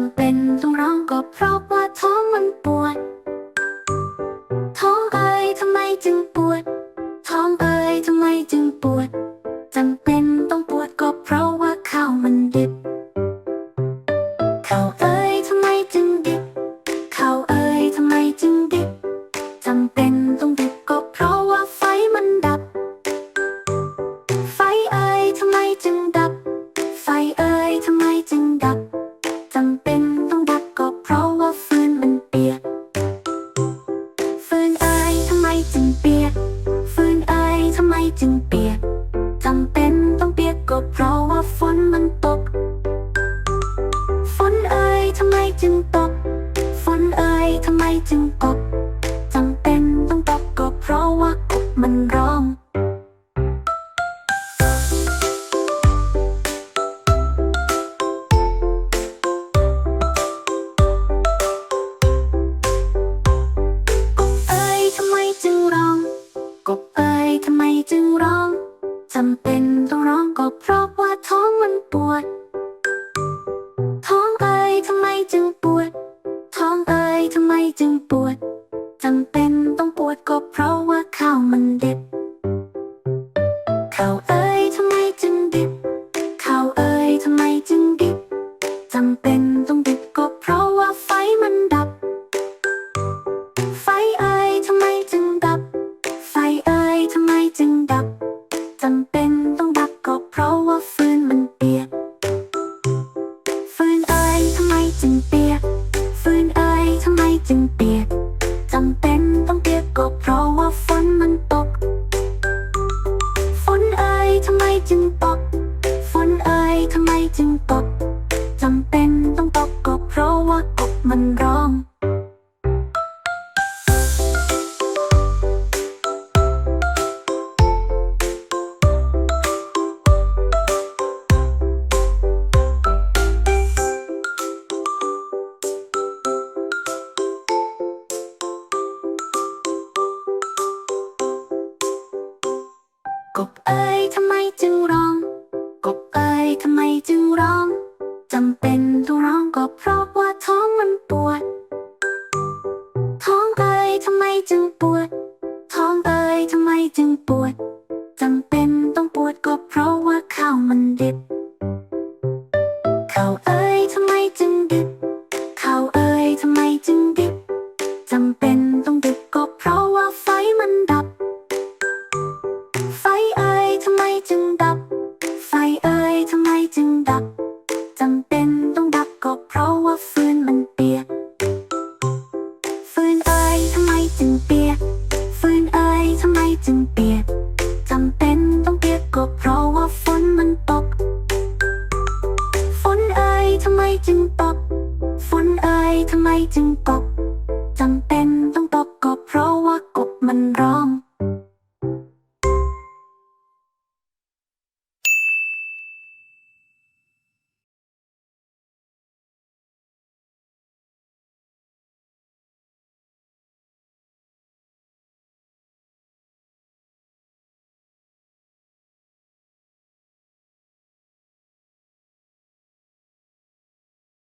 ำเป็นต้องร้องก็เพราะว่าท้องมันปวด ท้องเอ่ยทำไมจึงปวด ท้องเอ่ยทำไมจึงปวด จึงเปียกจำเป็นต้องเปียกก็เพราะว่าฝนมันตก ฝนเอ่ยทำไมจึงตก ฝนเอ่ยทำไมจึงตก ทำไมจึงร้องจำเป็นต้องร้องก็เพราะว่าท้องมันปวด ท้องเอ่ยทำไมจึงปวด ท้องเอ่ยทำไมจึงปวดจำเป็นต้องปวดก็เพราะว่าข้าวมันเดิบข้าวเอ่ยทำไมจึงดิบข้าวเอ่ยทำไมจึงดิบจำเป็นต้องดิบก็ จึงดับจำเป็นต้องดับก็เพราะว่าฟืนมันเปียก ฟืนเอ่ยทำไมจึงเปียก ฟืนเอ่ยทำไมจึงเปียกจำเป็นต้องเปียกก็เพราะว่าฝนมันตก ฝนเอ่ยทำไมจึงตก ฝนเอ่ยทำไมจึงตกจำเป็นต้องตกก็เพราะว่ากบมันร้อง กบเอ้ยทำไมจึงร้อง กบเอ้ยทำไมจึงร้องจำเป็นต้องร้องก็เพราะว่าท้องมันปวด ท้องเอ้ยทำไมจึงปวด ท้องเอ้ยทำไมจึงปวดจำเป็นต้องปวดก็เพราะ ว่าฟืนมันเปียก ฟืนเอ้ยทำไมจึงเปียก ฟืนเอ้ยทำไมจึงเปียกจำเป็นต้องเปียกก็เพราะว่าฝนมันตก ฝนเอ้ยทำไมจึงตก ฝนเอ้ยทำไมจึงตก